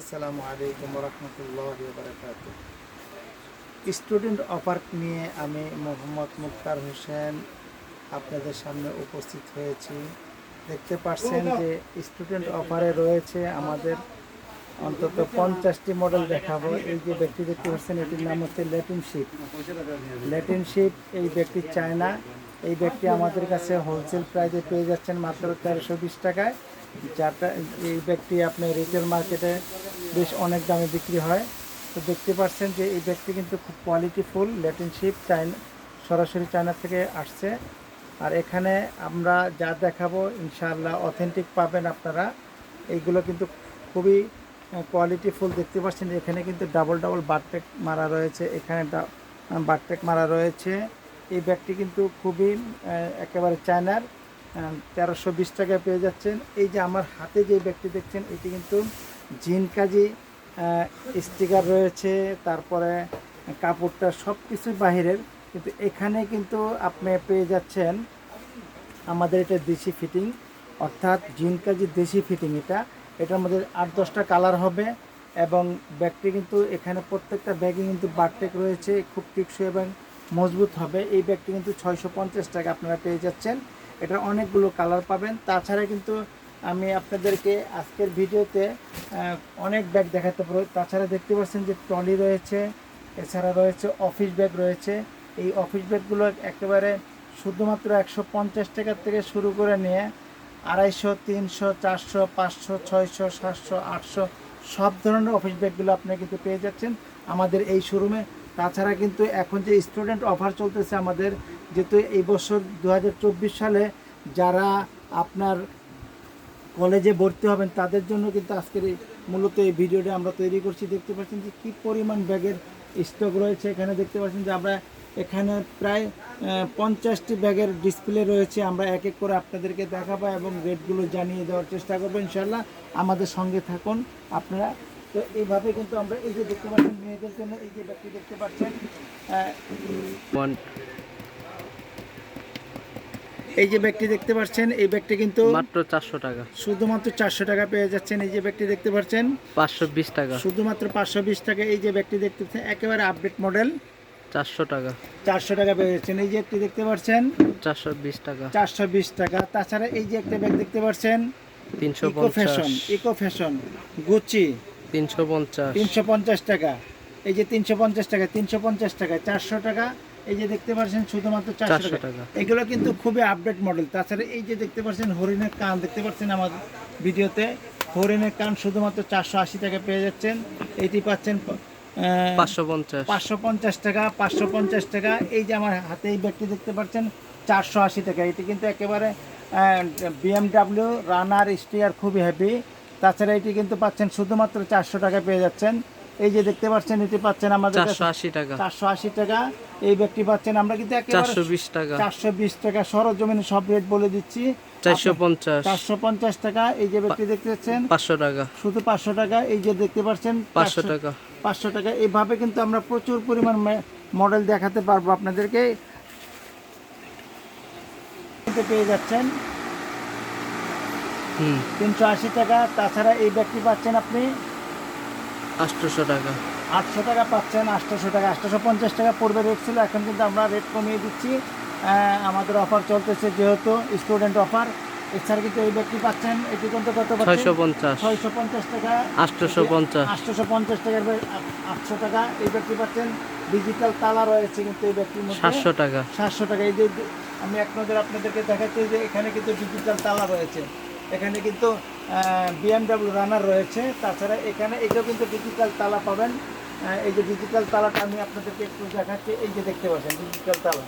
আসসালামু আলাইকুম রহমতুল্লাহ বারকাত student offer নিয়ে আমি মোহাম্মদ মুক্তার হোসেন আপনাদের সামনে উপস্থিত হয়েছি। দেখতে পাচ্ছেন যে স্টুডেন্ট অফারে রয়েছে আমাদের অন্তত পঞ্চাশটি মডেল দেখাবো। এই যে ব্যক্তি দেখতে পাচ্ছেন, এটির নাম হচ্ছে ল্যাটিন শিপ ল্যাটিন শিপ এই ব্যক্তি চায় না এই ব্যক্তি আমাদের কাছে হোলসেল প্রাইসে পেয়ে যাচ্ছেন মাত্র তেরোশো বিশ টাকায়। যাটা এই ব্যক্তি আপনার রিটেল মার্কেটে বেশ অনেক দামে বিক্রি হয়। তো দেখতে পাচ্ছেন যে এই ব্যক্তি কিন্তু খুব কোয়ালিটিফুল ল্যাটিন শিপ চাইনা সরাসরি চায়না থেকে আসছে। আর এখানে আমরা যা দেখাবো, ইনশাআল্লাহ অথেন্টিক পাবেন আপনারা। এইগুলো কিন্তু খুবই কোয়ালিটিফুল দেখতে পাচ্ছেন। এখানে কিন্তু ডাবল ডাবল বারটেক মারা রয়েছে। এখানে বারটেক মারা রয়েছে। এই ব্যাগটি কিন্তু খুবই একেবারে চায়নার তেরোশো বিশ টাকায় পেয়ে যাচ্ছেন। এই যে আমার হাতে যে ব্যাগটি দেখছেন, এটি কিন্তু জিন কাজি স্টিকার রয়েছে, তারপরে কাপড়টা সব কিছুই বাহিরের। কিন্তু এখানে কিন্তু আপনি পেয়ে যাচ্ছেন আমাদের এটা দেশি ফিটিং, অর্থাৎ জিন কাজি দেশি ফিটিং এটা। এটার মধ্যে আট দশটা কালার হবে এবং ব্যাগটি কিন্তু এখানে প্রত্যেকটা ব্যাগে কিন্তু বারটেক রয়েছে, খুব টিকসই এবং মজবুত হবে। এই ব্যাগটি কিন্তু ছয়শো পঞ্চাশ টাকা আপনারা পেয়ে যাচ্ছেন। এটা অনেকগুলো কালার পাবেন। তাছাড়া কিন্তু আমি আপনাদেরকে আজকের ভিডিওতে অনেক ব্যাগ দেখাতে পারব। তাছাড়া দেখতে পাচ্ছেন যে ট্রলি রয়েছে, এছাড়া রয়েছে অফিস ব্যাগ রয়েছে। এই অফিস ব্যাগগুলো একেবারে শুধুমাত্র একশো পঞ্চাশ টাকার থেকে শুরু করে নিয়ে আড়াইশো, তিনশো, চারশো, পাঁচশো, ছয়শো, সাতশো, আটশো, সব ধরনের অফিস ব্যাগগুলো আপনি কিন্তু পেয়ে যাচ্ছেন আমাদের এই শোরুমে তাছাড়া কিন্তু এখন যে স্টুডেন্ট অফার চলতেছে আমাদের যেহেতু এই বছর দু হাজার চব্বিশ সালে যারা আপনার কলেজে ভর্তি হবেন, তাদের জন্য কিন্তু আজকের এই মূলত এই ভিডিওটা আমরা তৈরি করছি। দেখতে পাচ্ছেন যে কী পরিমাণ ব্যাগের স্টক রয়েছে। এখানে দেখতে পাচ্ছেন যে আমরা এখানে প্রায় পঞ্চাশটি ব্যাগের ডিসপ্লে রয়েছে। আমরা এক এক করে আপনাদেরকে দেখাবো এবং রেটগুলো জানিয়ে দেওয়ার চেষ্টা করব ইনশাল্লাহ আমাদের সঙ্গে থাকুন আপনারা। তো এইভাবে কিন্তু আমরা এই যে দেখতে পাচ্ছেন, মেয়েদের জন্য এই যে ব্যাগটি দেখতে পাচ্ছেন এই যে ব্যাগটি দেখতে পাচ্ছেন এই ব্যাগটি কিন্তু মাত্র চারশো টাকা। শুধুমাত্র চারশো টাকা পেয়ে যাচ্ছেন এই যে ব্যাগটি দেখতে পাচ্ছেন। পাঁচশো বিশ টাকা। শুধুমাত্র পাঁচশো বিশ টাকা এই যে ব্যাগটি দেখতে পাচ্ছেন একেবারে আপডেট মডেল চারশো টাকা। চারশো টাকা পেয়ে যাচ্ছেন। এই যে একটি দেখতে পাচ্ছেন চারশো বিশ টাকা। চারশো বিশ টাকা। তাছাড়া এই যে একটা ব্যাগ দেখতে পাচ্ছেন তিনশো eco fashion eco fashion Gucci তিনশো পঞ্চাশ। তিনশো পঞ্চাশ টাকা। এই যে তিনশো পঞ্চাশ টাকা তিনশো পঞ্চাশ টাকা চারশো টাকা। এই যে দেখতে পাচ্ছেন শুধুমাত্র চারশো টাকা। এগুলো কিন্তু খুবই আপডেট মডেল তাছাড়া এই যে দেখতে পাচ্ছেন হরিণের কান দেখতে পাচ্ছেন আমার ভিডিওতে? হরিণের কান শুধুমাত্র চারশো আশি টাকা পেয়ে যাচ্ছেন। এটি পাচ্ছেন পাঁচশো পঞ্চাশ। টাকা পাঁচশো পঞ্চাশ টাকা। এই যে আমার হাতে এই ব্যাগটি দেখতে পাচ্ছেন চারশো আশি টাকা। এটি কিন্তু একেবারে বিএমডাব্লিউ রানার স্টিয়ার খুবই হ্যাপি তাছাড়া এটি কিন্তু পাচ্ছেন শুধুমাত্র চারশো টাকা পেয়ে যাচ্ছেন। এই যে দেখতে পাচ্ছেন এটি পাচ্ছেন আমাদের চারশো আশি টাকা। চারশো আশি টাকা। এই ব্যাগটি পাচ্ছেন আমরা কিন্তু চারশো বিশ টাকা। চারশো বিশ টাকা সরজমিনে সব রেট বলে দিচ্ছি। চারশো পঞ্চাশ। চারশো পঞ্চাশ টাকা এই যে ব্যাগটি দেখতে পাচ্ছেন। পাঁচশো টাকা। শুধু পাঁচশো টাকা এই যে দেখতে পাচ্ছেন পাঁচশো টাকা। পাঁচশো টাকা। এইভাবে কিন্তু আমরা প্রচুর পরিমাণ মডেল দেখাতে পারব আপনাদেরকে। পেয়ে যাচ্ছেন। তিনশো আশি টাকা। তাছাড়া এই ব্যাগটি পাচ্ছেন আপনি আটশোশো টাকা। আটশো টাকা পাচ্ছেন আটশোশো টাকা আটশোশো পঞ্চাশ টাকা পূর্বে রেট ছিল। এখন কিন্তু আমরা রেট কমিয়ে দিচ্ছি। আমাদের অফার চলতেছে যেহেতু স্টুডেন্ট অফার এছাড়া কিন্তু এই ব্যাগটি পাচ্ছেন এটি কিন্তু কত ছয়শো পঞ্চাশ। ছয়শো পঞ্চাশ টাকা। আটশোশো পঞ্চাশ আটশোশো পঞ্চাশ টাকার আটশো টাকা। এই ব্যাগটি পাচ্ছেন ডিজিটাল তালা রয়েছে কিন্তু এই ব্যাগটির মধ্যে। সাতশো টাকা। সাতশো টাকা। এই যে আমি এক নজর আপনাদেরকে দেখাচ্ছি যে এখানে কিন্তু ডিজিটাল তালা রয়েছে। এখানে কিন্তু বিএমডাব্লিউ রানার রয়েছে। তাছাড়া এখানে এটাও কিন্তু ডিজিটাল তালা পাবেন। এই যে ডিজিটাল তালাটা আমি আপনাদেরকে একটু দেখাচ্ছি। এই যে দেখতে পাচ্ছেন ডিজিটাল তালা।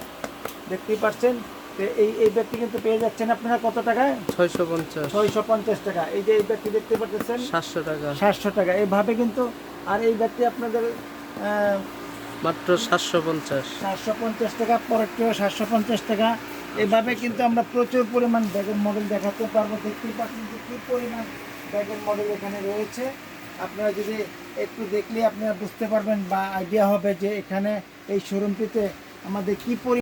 দেখতেই পাচ্ছেন? তো এই এই ব্যাগটি কিন্তু পেয়ে যাচ্ছেন আপনারা কত টাকায়? ছয়শো পঞ্চাশ। ছয়শো পঞ্চাশ টাকা। এই যে এই ব্যাগটি দেখতে পাচ্ছেন? সাতশো টাকা। সাতশো টাকা। এইভাবে কিন্তু আর এই ব্যাগটি আপনাদের মাত্র সাতশো পঞ্চাশ। সাতশো পঞ্চাশ টাকা পরেরটিও সাতশো পঞ্চাশ টাকা। এভাবে কিন্তু আমরা প্রচুর পরিমাণ ব্যাগের মডেল দেখাতে পারব। দেখতেই পাচ্ছেন যে কী পরিমাণ ব্যাগের মডেল এখানে রয়েছে। আপনারা যদি একটু দেখলে আপনারা বুঝতে পারবেন বা আইডিয়া হবে যে এখানে এই শোরুমটিতে আমাদের কী পরি